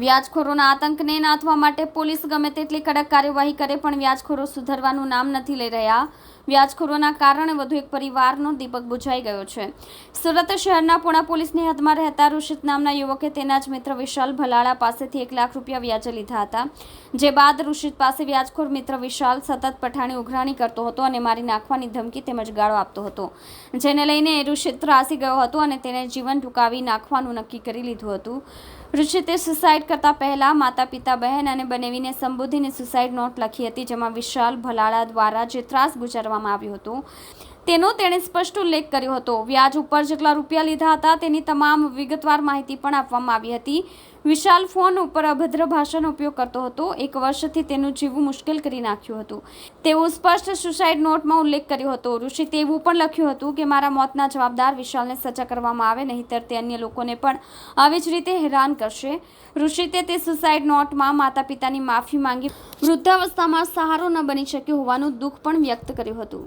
વ્યાજખોરોના આતંકને નાથવા માટે પોલીસ ગમે તેટલી કડક કાર્યવાહી કરે પણ વ્યાજખોરો સુધરવાનું નામ નથી લઈ રહ્યા. વ્યાજખોરોના કારણે વધુ એક પરિવારનો દીપક બુઝાઈ ગયો છે. સુરત શહેરના પુણા પોલીસની હદમાં રહેતા ઋષિત નામના યુવકે તેના જ મિત્ર વિશાલ ભલાળા પાસેથી એક લાખ રૂપિયા વ્યાજે લીધા હતા. જે બાદ ઋષિત પાસે વ્યાજખોર મિત્ર વિશાલ સતત પઠાણી ઉઘરાણી કરતો હતો અને મારી નાખવાની ધમકી તેમજ ગાળો આપતો હતો. જેને લઈને ઋષિત ત્રાસી ગયો હતો અને તેને જીવન ટૂંકાવી નાખવાનું નક્કી કરી લીધું હતું. ઋષિતે સુસાઇડ કરતા પહેલા માતા, પિતા, બહેન અને બનેવીને સંબોધીને સુસાઇડ નોટ લખી હતી, જેમાં વિશાલ ભલાળા દ્વારા જે ત્રાસ ગુજારવામાં આવ્યો હતો તેનો તેણે સ્પષ્ટ ઉલ્લેખ કર્યો હતો. વ્યાજ ઉપર જેટલા રૂપિયા લીધા હતા તેની તમામ વિગતવાર માહિતી પણ આપવામાં આવી હતી. વિશાલ ફોન ઉપર અભદ્ર ભાષાનો ઉપયોગ કરતો હતો. એક વર્ષથી તેનું જીવવું મુશ્કેલ કરી નાખ્યું હતું. તેઓ સ્પષ્ટ સુસાઇડ નોટમાં ઉલ્લેખ કર્યો હતો. ઋષિ તેવું પણ લખ્યું હતું કે, મારા મોતના જવાબદાર વિશાલને સજા કરવામાં આવે, નહીંતર તે અન્ય લોકોને પણ આવી જ રીતે હેરાન કરશે. ઋષિતે તે સુસાઇડ નોટમાં માતા પિતાની માફી માંગી વૃદ્ધાવસ્થામાં સહારો ન બની શક્યો હોવાનું દુઃખ પણ વ્યક્ત કર્યું હતું.